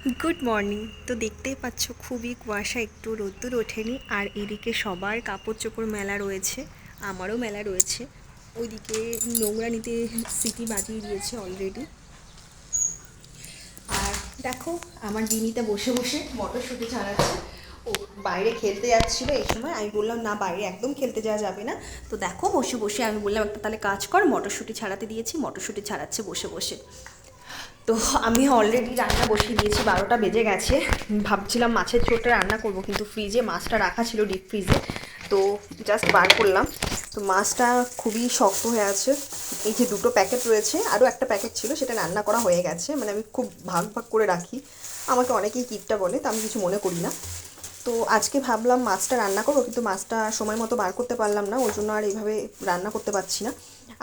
Good morning তো দেখতেই পাচ্ছ খুবই কুয়াশা, একটু রোদ্দুর ওঠেনি। আর এদিকে সবার কাপড় চোপড় মেলা রয়েছে, আমারও মেলা রয়েছে। ওইদিকে নোংরা নিতে সিটি বাজিয়ে দিয়েছে অলরেডি আর দেখো, আমার দিনিতে বসে বসে মটরশুঁটি ছাড়াচ্ছে। ও বাইরে খেলতে যাচ্ছিল এই সময়। আমি বললাম, না, বাইরে একদম খেলতে যাওয়া যাবে না। তো দেখো, বসে বসে আমি বললাম, একটা তাহলে কাজ কর, মটরশুঁটি ছাড়াতে দিয়েছি, মটরশুঁটি ছাড়াচ্ছে বসে বসে। তো আমি অলরেডি রান্না বসিয়ে দিয়েছি, বারোটা বেজে গেছে। ভাবছিলাম মাছের ছোটটা রান্না করব, কিন্তু ফ্রিজে মাছটা রাখা ছিল ডিপ ফ্রিজে তো জাস্ট বার করলাম। তো মাছটা খুবই শক্ত হয়ে আছে। এই যে দুটো প্যাকেট রয়েছে, আরও একটা প্যাকেট ছিল, সেটা রান্না করা হয়ে গেছে। মানে আমি খুব ভাগ ভাগ করে রাখি। আমাকে অনেকেই কিটটা বলে, তা আমি কিছু মনে করি না। তো আজকে ভাবলাম মাছটা রান্না করব, কিন্তু মাছটা সময় মতো বার করতে পারলাম না, ওই জন্য আর এইভাবে রান্না করতে পারছি না।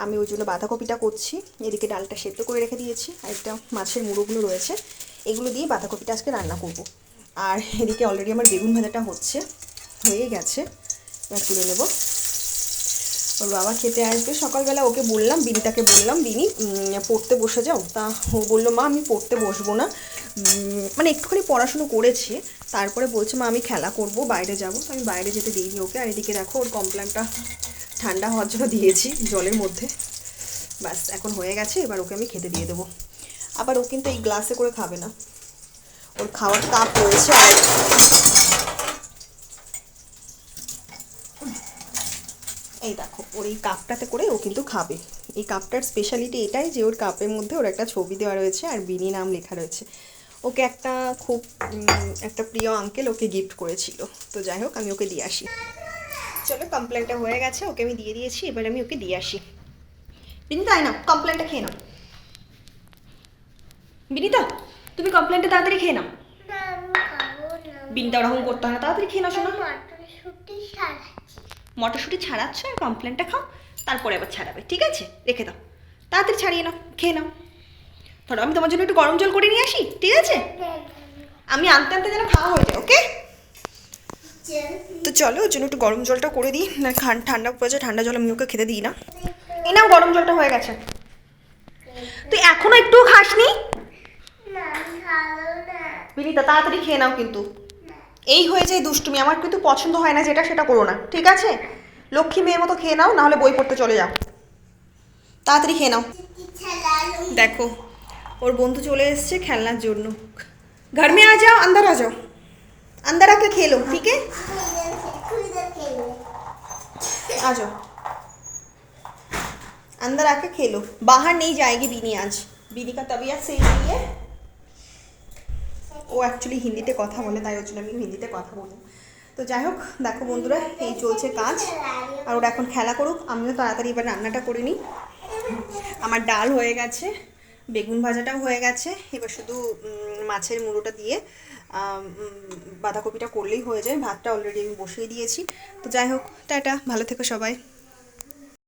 আমি ওই জন্য বাঁধাকপিটা করছি, এদিকে ডালটা সেদ্ধ করে রেখে দিয়েছি, আর একটা মাছের মুড়োগুলো রয়েছে, এগুলো দিয়ে বাঁধাকপিটা আজকে রান্না করব। আর এদিকে অলরেডি আমার বেগুন ভাজাটা হচ্ছে, হয়ে গেছে, এবার তুলে নেব। ওর বাবা খেতে আসবে সকালবেলা, ওকে বললাম, বিনিতাকে বললাম, বিনি পড়তে বসে যাও। তা ও বলল, মা, আমি পড়তে বসবো না। মানে একটুখানি পড়াশুনো করেছে, তারপরে বলছে, মা, আমি খেলা করব, বাইরে যাব। তো আমি বাইরে যেতে দিইনি ওকে। আর এদিকে দেখো, ওর কমপ্ল্যানটা ঠান্ডা হওয়ার জন্য দিয়েছি জলের মধ্যে। ব্যাস, এখন হয়ে গেছে, এবার ওকে আমি খেতে দিয়ে দেবো। আবার ও কিন্তু এই গ্লাসে করে খাবে না। ওর খাওয়ার কাপ রয়েছে আর এই দেখো, ওর এই কাপটাতে করে ও কিন্তু খাবে। এই কাপটার স্পেশালিটি এটাই যে, ওর কাপের মধ্যে ওর একটা ছবি দেওয়া রয়েছে আর বিনি নাম লেখা রয়েছে। ওকে একটা খুব একটা প্রিয় আঙ্কেল ওকে গিফট করেছিল। তো যাই হোক, আমি ওকে দিয়ে আসি। চলো কমপ্লেনটা হয়ে গেছে, ওকে আমি দিয়ে দিয়েছি, এবার আমি ওকে দিয়ে আসি। বিনিতা, আয় না কমপ্লেনটা খেয়ে নাও। বিনিতা, তুমি কমপ্লেনটা তাড়াতাড়ি খেয়ে নাও। বিনিতা, ওরকম করতে হয় না, তাড়াতাড়ি খেয়ে নাও, শোনো। মটরশুঁটি ছাড়াচ্ছ আর কমপ্লেনটা খাও, তারপরে আবার ছাড়াবে, ঠিক আছে? রেখে দাও। তাড়াতাড়ি ছাড়িয়ে নাও, খেয়ে নাও। ধরো, আমি তোমার জন্য একটু গরম জল করে নিয়ে আসি, ঠিক আছে? আমি আনতে আনতে যেন খাওয়া হয়ে যায় ওকে তো চলো, ওর জন্য একটু গরম জলটা করে দিই। না খান- ঠান্ডা পড়েছে, ঠান্ডা জল আমি ওকে খেতে দিই না। এই নাও, গরম জলটা হয়ে গেছে। তুই এখনও একটু খাসনি? বিনিতা, তাড়াতাড়ি খেয়ে নাও কিন্তু। এই হয়ে যায় দুষ্টুমি, আমার কিন্তু পছন্দ হয় না যেটা, সেটা করো না, ঠিক আছে? লক্ষ্মী মেয়ের মতো খেয়ে নাও, নাহলে বই পড়তে চলে যাও। তাড়াতাড়ি খেয়ে নাও। দেখো ওর বন্ধু চলে এসেছে খেলনার জন্য ঘর में आ जाओ अंदर आ जाओ अंदर आके खेलो ठीक है খুঁজে খেলো। आ जाओ अंदर आके खेलो बाहर नहीं जाएगी बीनी आज बीनी का तबीयत सही नहीं है ও অ্যাকচুয়ালি হিন্দিতে কথা বলে তাই ওর জন্য আমি হিন্দিতে কথা বলবো তো যাই হোক দেখো বন্ধুরা এই চলছে কাজ আর ওরা এখন খেলা করুক আমিও তাড়াতাড়ি এবার রান্নাটা করে নিই আমার ডাল হয়ে গেছে বেগুন ভাজাটাও হয়ে গেছে। এবার শুধু মাছের মুড়োটা দিয়ে বাঁধাকপিটা করলেই হয়ে যায়। ভাতটা অলরেডি আমি বসিয়ে দিয়েছি। তো যাই হোক, টাটা। ভালো থেকো সবাই।